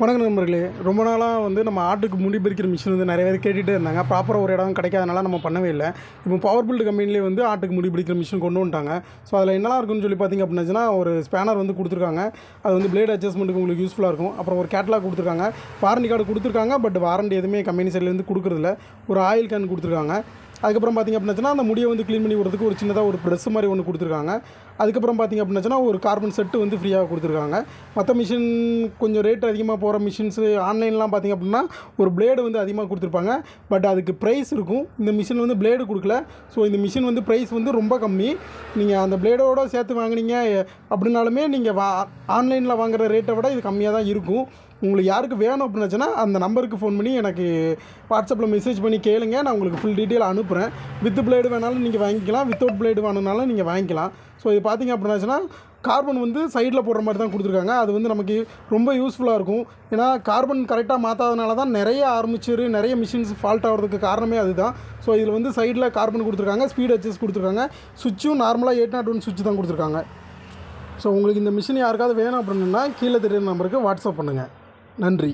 வணக்கம் நண்பர்களே. ரொம்ப நாளாக வந்து நம்ம ஆட்டுக்கு முடி பறிக்கிற மிஷின் வந்து நிறைய பேர் கேட்டுகிட்டே இருந்தாங்க. ப்ராப்பராக ஒரு இடம் கிடைக்காதனால நம்ம பண்ணவே இல்லை. இப்போ பவர் பில்டு கம்பெனிலே வந்து ஆட்டுக்கு முடி பிடிக்கிற மிஷின் கொண்டு வந்துட்டாங்க. ஸோ அதில் என்னலாம் இருக்குன்னு சொல்லி பார்த்தீங்க அப்படின்னா ஒரு ஸ்பேனர் வந்து கொடுத்துருக்காங்க. அது வந்து பிளேட் அட்ஜஸ்ட்மெண்ட்டுக்கு உங்களுக்கு யூஸ்ஃபுல்லாக இருக்கும். அப்புறம் ஒரு கேட்லாக் கொடுத்துருக்காங்க. வாரண்டி கார்டு கொடுத்துருக்காங்க பட் வாரண்டி எதுவுமே கம்பெனி சைட்லேருந்து கொடுக்குறதில்ல. ஒரு ஆயில் கேன் கொடுத்துருக்காங்க. அதுக்கப்புறம் பார்த்திங்க அப்படின்னா அந்த முடியை வந்து க்ளீன் பண்ணி விடுறதுக்கு ஒரு சின்னதாக ஒரு ப்ரெஸ் மாதிரி ஒன்று கொடுத்துருக்காங்க. அதுக்கப்புறம் பார்த்திங்க அப்படின்னா ஒரு கார்பன் செட்டு வந்து ஃப்ரீயாக கொடுத்துருக்காங்க. மற்ற மிஷின் கொஞ்சம் ரேட் அதிகமாக போகிற மிஷின்ஸு ஆன்லைன்லாம் பார்த்திங்க அப்படின்னா ஒரு பிளேடு வந்து அதிகமாக கொடுத்துருப்பாங்க. பட் அதுக்கு ப்ரைஸ் இருக்கும். இந்த மிஷின் வந்து பிளேடு கொடுக்கல. ஸோ இந்த மிஷின் வந்து ப்ரைஸ் வந்து ரொம்ப கம்மி. நீங்கள் அந்த பிளேடோடு சேர்த்து வாங்குனீங்க அப்படின்னாலுமே நீங்கள் வா ஆன்லைனில் வாங்குகிற ரேட்டை விட இது கம்மியாக தான் இருக்கும். உங்களுக்கு யாருக்கு வேணும் அப்படின்னாச்சுன்னா அந்த நம்பருக்கு ஃபோன் பண்ணி எனக்கு வாட்ஸ்அப்பில் மெசேஜ் பண்ணி கேளுங்க. நான் உங்களுக்கு ஃபுல் டீட்டெயில் அனுப்புகிறேன் வித் பிளேடு வேணாலும் நீங்கள் வாங்கிக்கலாம். வித்தவுட் பிளேடு வேணுனாலும் நீங்கள் வாங்கிக்கலாம். ஸோ இது பார்த்திங்க அப்படின்னாச்சுன்னா கார்பன் வந்து சைடில் போடுற மாதிரி தான் கொடுத்துருக்காங்க. அது வந்து நமக்கு ரொம்ப யூஸ்ஃபுல்லாக இருக்கும். ஏன்னா கார்பன் கரெக்டாக மாற்றாதனால தான் நிறைய ஆர்மிச்சர் நிறைய மிஷின்ஸ் ஃபால்ட் ஆகிறதுக்கு காரணமே அதுதான். ஸோ இதில் வந்து சைடில் கார்பன் கொடுத்துருக்காங்க. ஸ்பீட் அட்ஜஸ்ட் கொடுத்துருக்காங்க. சுவிட்சும் நார்மலாக எயிட் நாட் ஒன் சுவிட்ச் தான் கொடுத்துருக்காங்க. ஸோ உங்களுக்கு இந்த மிஷின் யாருக்காவது வேணும் அப்படின்னா கீழே தெரியுற நம்பருக்கு வாட்ஸ்அப் பண்ணுங்கள் நன்றி.